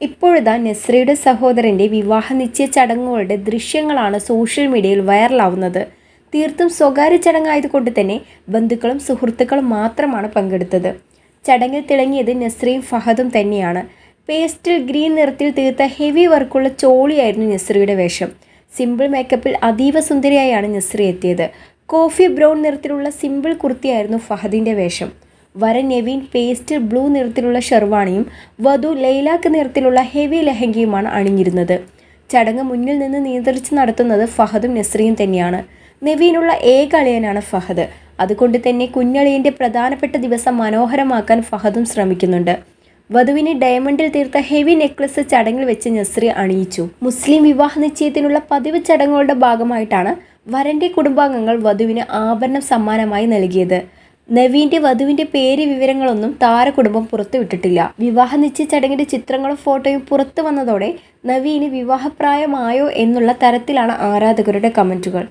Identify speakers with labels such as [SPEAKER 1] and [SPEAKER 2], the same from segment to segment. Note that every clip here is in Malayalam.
[SPEAKER 1] ഇപ്പോഴിതാ നെസ്രയുടെ സഹോദരന്റെ വിവാഹ നിശ്ചയ ചടങ്ങുകളുടെ ദൃശ്യങ്ങളാണ് സോഷ്യൽ മീഡിയയിൽ വൈറലാവുന്നത്. തീർത്തും സ്വകാര്യ ചടങ്ങായതുകൊണ്ട് തന്നെ ബന്ധുക്കളും സുഹൃത്തുക്കളും മാത്രമാണ് പങ്കെടുത്തത്. ചടങ്ങിൽ തിളങ്ങിയത് നെസ്രയും ഫഹദും തന്നെയാണ്. പേസ്റ്റിൽ ഗ്രീൻ നിറത്തിൽ തീർത്ത ഹെവി വർക്കുള്ള ചോളിയായിരുന്നു നെസ്രയുടെ വേഷം. സിമ്പിൾ മേക്കപ്പിൽ അതീവ സുന്ദരിയായാണ് നെസ്രി എത്തിയത്. കോഫി ബ്രൗൺ നിറത്തിലുള്ള സിമ്പിൾ കുർത്തിയായിരുന്നു ഫഹദിന്റെ വേഷം. വരൻ നെവീൻ പേസ്റ്റ് ബ്ലൂ നിറത്തിലുള്ള ഷെർവാണിയും വധു ലൈലാക്ക് നിറത്തിലുള്ള ഹെവി ലെഹങ്കയുമാണ് അണിഞ്ഞിരുന്നത്. ചടങ്ങ് മുന്നിൽ നിന്ന് നിയന്ത്രിച്ച് നടത്തുന്നത് ഫഹദും നസ്രിയും തന്നെയാണ്. നെവീനുള്ള ഏക അളിയനാണ് ഫഹദ്. അതുകൊണ്ട് തന്നെ കുഞ്ഞളിയന്റെ പ്രധാനപ്പെട്ട ദിവസം മനോഹരമാക്കാൻ ഫഹദും ശ്രമിക്കുന്നുണ്ട്. വധുവിനെ ഡയമണ്ടിൽ തീർത്ത ഹെവി നെക്ലസ് ചടങ്ങിൽ വെച്ച് നസ്രി അണിയിച്ചു. മുസ്ലിം വിവാഹ നിശ്ചയത്തിനുള്ള പതിവ് ചടങ്ങുകളുടെ ഭാഗമായിട്ടാണ് വരന്റെ കുടുംബാംഗങ്ങൾ വധുവിന് ആഭരണം സമ്മാനമായി നൽകിയത്. നവീന്റെ വധുവിന്റെ പേര് വിവരങ്ങളൊന്നും താരകുടുംബം പുറത്തുവിട്ടിട്ടില്ല വിവാഹ നിശ്ചയ ചടങ്ങിന്റെ ചിത്രങ്ങളും ഫോട്ടോയും പുറത്തു വന്നതോടെ നവീന് വിവാഹപ്രായമായോ എന്നുള്ള തരത്തിലാണ് ആരാധകരുടെ കമന്റുകൾ.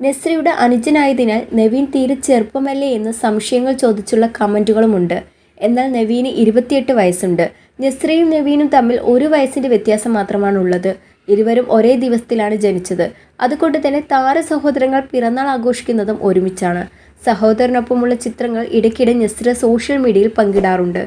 [SPEAKER 1] നെസ്രിയുടെ അനുജനായതിനാൽ നവീൻ തീരെ ചെറുപ്പമല്ലേ എന്ന് സംശയങ്ങൾ ചോദിച്ചുള്ള കമന്റുകളുമുണ്ട്. എന്നാൽ നവീന് ഇരുപത്തിയെട്ട് വയസ്സുണ്ട്. നെസ്രിയും നവീനും തമ്മിൽ ഒരു വയസ്സിന്റെ വ്യത്യാസം മാത്രമാണ് ഉള്ളത് ഇരുവരും ഒരേ ദിവസത്തിലാണ് ജനിച്ചത്. അതുകൊണ്ട് തന്നെ താര സഹോദരങ്ങൾ പിറന്നാൾ ആഘോഷിക്കുന്നതും ഒരുമിച്ചാണ്. സഹോദരനൊപ്പമുള്ള ചിത്രങ്ങൾ ഇടയ്ക്കിടെ നെസ്ര സോഷ്യൽ മീഡിയയിൽ പങ്കിടാറുണ്ട്.